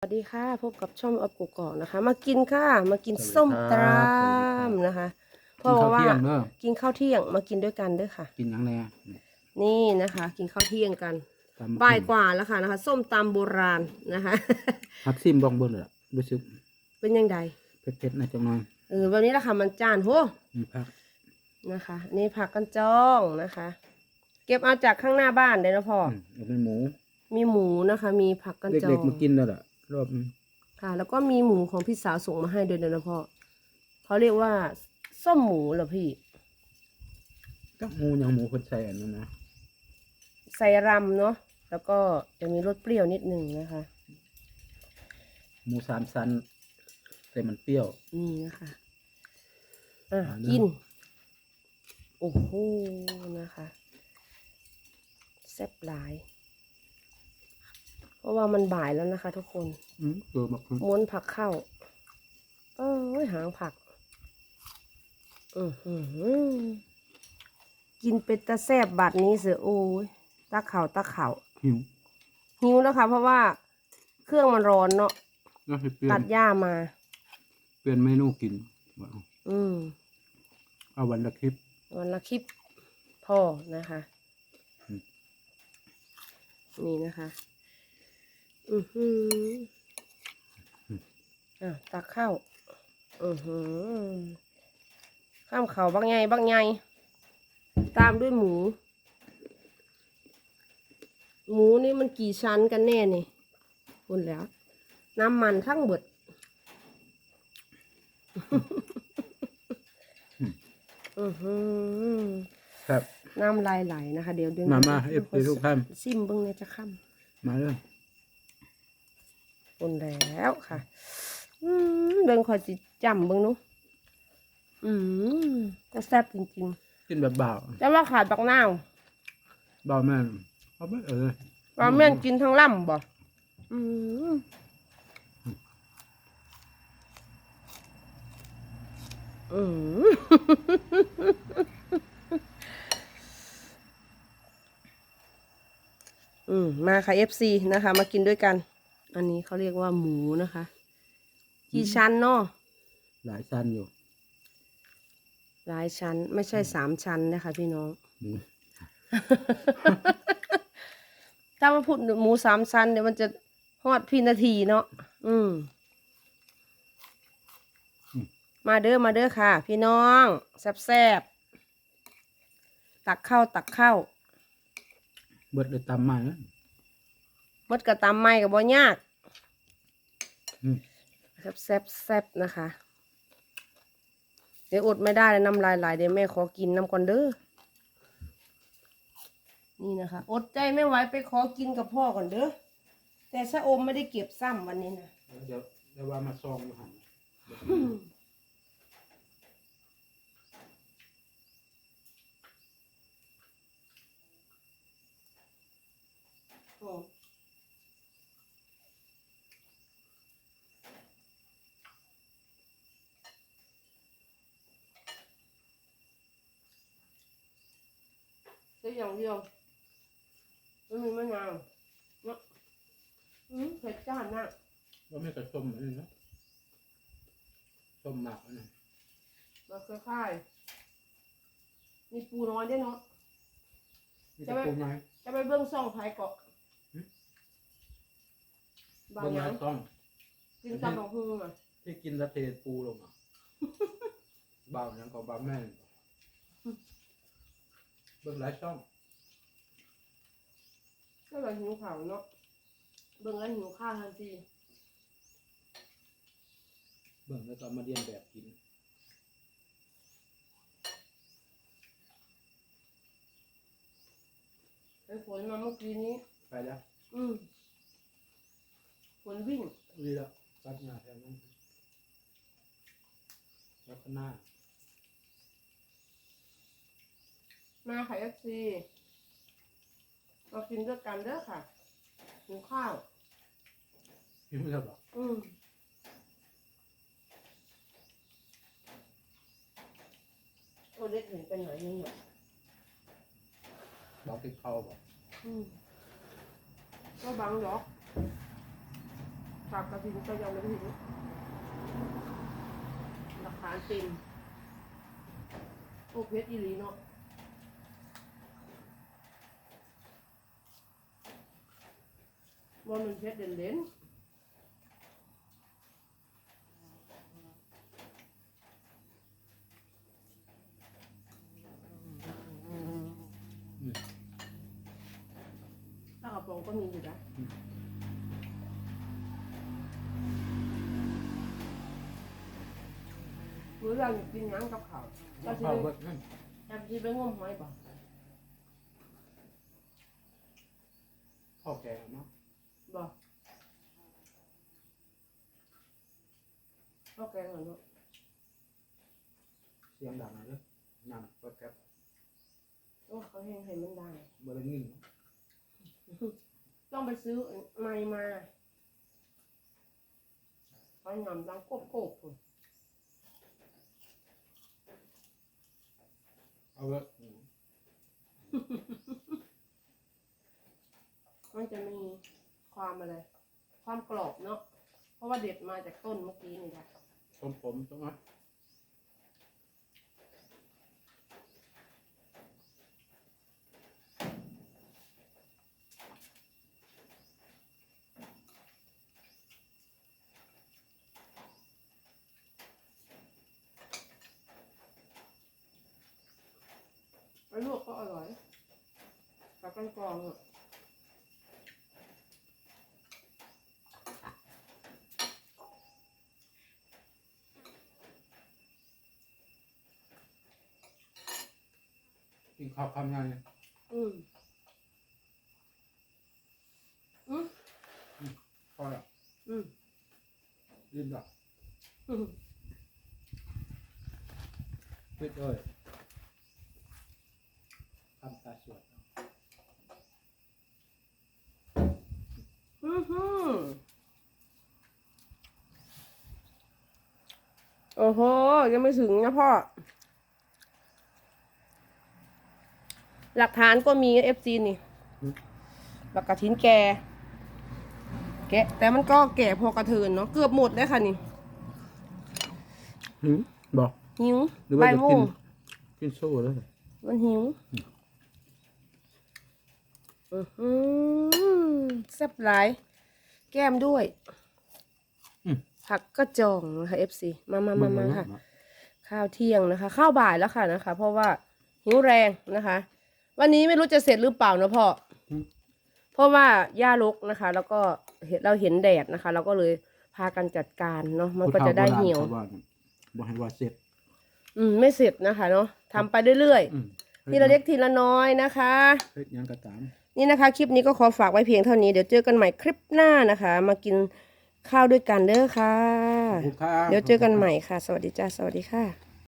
สวัสดีค่ะ พบกับช่องอบกุกกอกนะคะ มากินค่ะ มากินสวัสดีส้มคตรับรามนะคะเพกินราะข้าวว่าเที่ยงเด้อกินข้าวเที่ยงมากินด้วยกันเด้อค่ะ กินหยังไงนี่นะคะ กินข้าวเที่ยงกันตำบ่ายกว่าแล้วค่ะนะคะ ส้มตำโบราณนะคะพักซิมบองเบิ้ลเลยล่ะรู้สึกเป็นยังไงเผ็ดๆหน่อยจังหน่อยเออวันนี้ละค่ะมันจานโหมีผักนะคะ นี่ผักกันจ้องนะคะ เก็บเอาจากข้างหน้าบ้านเลยนะพ่ออืมเอาเป็นหมู มีหมูนะคะ มีผักกันจอเด็กงๆมากินแล้วล่ะ รอบนึงค่ะ แล้วก็มีหมูของพี่สาวส่งมาให้ด้วยนะพ่อเขาเรียกว่าส้มหมูเหรอพี่ก็หมูอย่างหมูคนใส่อันนั้นนะใส่รำเนาะแล้วก็จะมีรสเปรี้ยวนิดหนึ่งนะคะ หมูสามสันแต่มันเปรี้ยวนี่นะคะอะอ่าเนอะกิน โอ้โหนะคะแซ่บหลาย เพราะว่ามันบ่ายแล้วนะคะ ทุกคนอืมเกลือมาคือม้วนผักเข้า เอ้ยหางผัก อือหือกินเป็นตะแซบบาดนี้เสือโอ้ยตะเข่าตะเข่าหิวหิวแล้วค่ะ เพราะว่าเครื่องมันร้อนเนาะก็ให้เปลี่ยตันดหญ้ามา เปลี่ยนเมนูกินว่าเอาอืมเอาวันละคลิป วันละคลิปพ่อนะคะอืมนี่นะคะ อือหืออะตักข้าวอือหือข้ามเขาบักไงบักไงตามด้วยหมู หมูนี่มันกี่ชั้นกันแน่นี่คุณแล้ว น้ำมันทั้งเบิดอือหือครับ น้ำลายไหลนะคะ เดี๋ยวเดี๋ยวมามาเอฟซีทุกท่านซิมเบิ้งเนี่ยจะค่มาเลยำ ปนแล้วค่ะอืมเบิ้งคอยจิจำเบิ้งหนุอืมจะแซ่บจริงกินแบบเบาๆแต่ว่าขาดบักนาวเบาแม่นเอาไปเออว่าแม่นกินทั้งล่ำบ่อืมอืมอืมมาค่ะ FC นะคะ มากินด้วยกัน อันนี้เขาเรียกว่าหมูนะคะ กี่ชั้นเนาะหลายชั้นอยู่ หลายชั้น ไม่ใช่สามชั้นนะคะพี่น้องหมูถ้ามาพูดหมูสามชั้นเดี๋ยวมันจะฮอดพี่นาทีเนาะ อืม มาเด้อมาเด้อค่ะ พี่น้อง แซ่บแซบๆตักเข้าตักเข้า เบิดเลยตำมานะ มดกระตำไม้กับบ่ยาก อืมแซ่บแซ่บแซ่บนะคะ เดี๋ยวอดไม่ได้เลยน้ำลายไหลเดี๋ยวแม่ขอกินน้ำก่อนเด้อนี่นะคะ อดใจไม่ไหวไปขอกินกับพ่อก่อนเด้อแต่ชะอมไม่ได้เก็บซ้ำวันนี้นะเดี๋ยวเดี๋ยวว่ามาซองอยู่หันโอ้ ใช่อย่างเดียวไม่มีมะนาวเนาะอืมเผ็ดจ้านนะว่าไม่กระส้มอันนี้เนาะส้มหมักอันนี้มาเคยค่ายมีปูน้อยด้วยเนาะมีแต่ปูไม้จะไปเบื้องซ่องไผ่เกาะหืมบางเบิ่งอย่าไม้งต้องกินตำของฮืออะที่กินแล้วเทปูลงอะ เบาอย่างกับเบาแม่นเบิ่งหลายช่องก็เลยหิวข่าวเนาะเบื้องแล้วหิวข้าวทันทีเบิ่งแล้วก็เอามาเรียนแบบกินไปฝนมาเมื่อกี้นี้ ไปแล้วอืมฝนวิ่งดีแล้วตัดหน้าแถวนั้นแล้วก็หน้า มาขายเอฟซีเรากินด้วยกันเด้อค่ะหิวข้าว หิวแล้วเหรออืมโอ้เด็กเห็นไปไหนยังเนี่ยบอกติดเขาบอกอืมก็บังหรอกผักกระถิ่นก็ยังไม่ถึงหลักฐานเต็มโอเพชรอีหลีเนาะ ว่ามันเพชรเด่นเด่นอืมถ้ากระป๋องก็มีอยู่นะหรือเรากินหยังกับข้าวเราจะข้าวไปเบิดนั่นเราจะไปงมหอยบ่ข้าวแกงเนาะ บ่ ข้าวแกงเหรอเนาะเสียงดังนะเด้อนั่งเปิดแก๊สโอ้เขาเห็นเห็นมันดังบ่ได้ยินต้องไปซื้อไม้มาเขาหย่อนดังโกบโกบพุ่นเอาเบิดอืมมันจะมีความอะไร ความกรอบเนาะ เพราะว่าเด็ดมาจากต้นเมื่อกี้นี่แหละ ผมผมตรงนั้นไปลวกก็อร่อยกับกันกรองอะ กินข้าวคำยังไงอืมอืมพอละอืมยืนละอืมปิดเลยทำตาสวดเอาอือหือโอ้โห ยังไม่ถึงนะพ่อ หลักฐานก็มีเอฟซีนี่บักกะทินแก แกะแต่มันก็แก่พอกระเทินเนาะเกือบหมดเลยค่ะนี่หืมบอกหิวหรือว่าบ่ายจะโมกินงกินโซ่เลยมันหิวอือหือแซ่บหลาย แก้มด้วยอืมผักก็จองนะคะ FC มามามามาค่ะ ข้าวเที่ยงนะคะ ข้าวบ่ายแล้วค่ะนะคะ เพราะว่าหิวแรงนะคะ วันนี้ไม่รู้จะเสร็จหรือเปล่านะพ่ออเพราะว่าหญ้ารกนะคะ แล้วก็เห็นเราเห็นแดดนะคะ เราก็เลยพากันจัดการเนาะ มันก็จะได้เหี่ยวผู้ฒ่าโบราณเขาว่าน่ะบอกให้ว่าเสร็จ อืม ไม่เสร็จนะคะเนาะทำไปเรื่อยอืมๆ ทีละเล็กทีละน้อยนะคะ เฮ็ดหยังก็ตาม นี่นะคะ คลิปนี้ก็ขอฝากไว้เพียงเท่านี้ เดี๋ยวเจอกันใหม่คลิปหน้านะคะ มากินข้าวด้วยกันเด้อค่ะ ขอบคุณครับ เดี๋ยวเจอกันใหม่ค่ะ สวัสดีจ้า สวัสดีค่ะ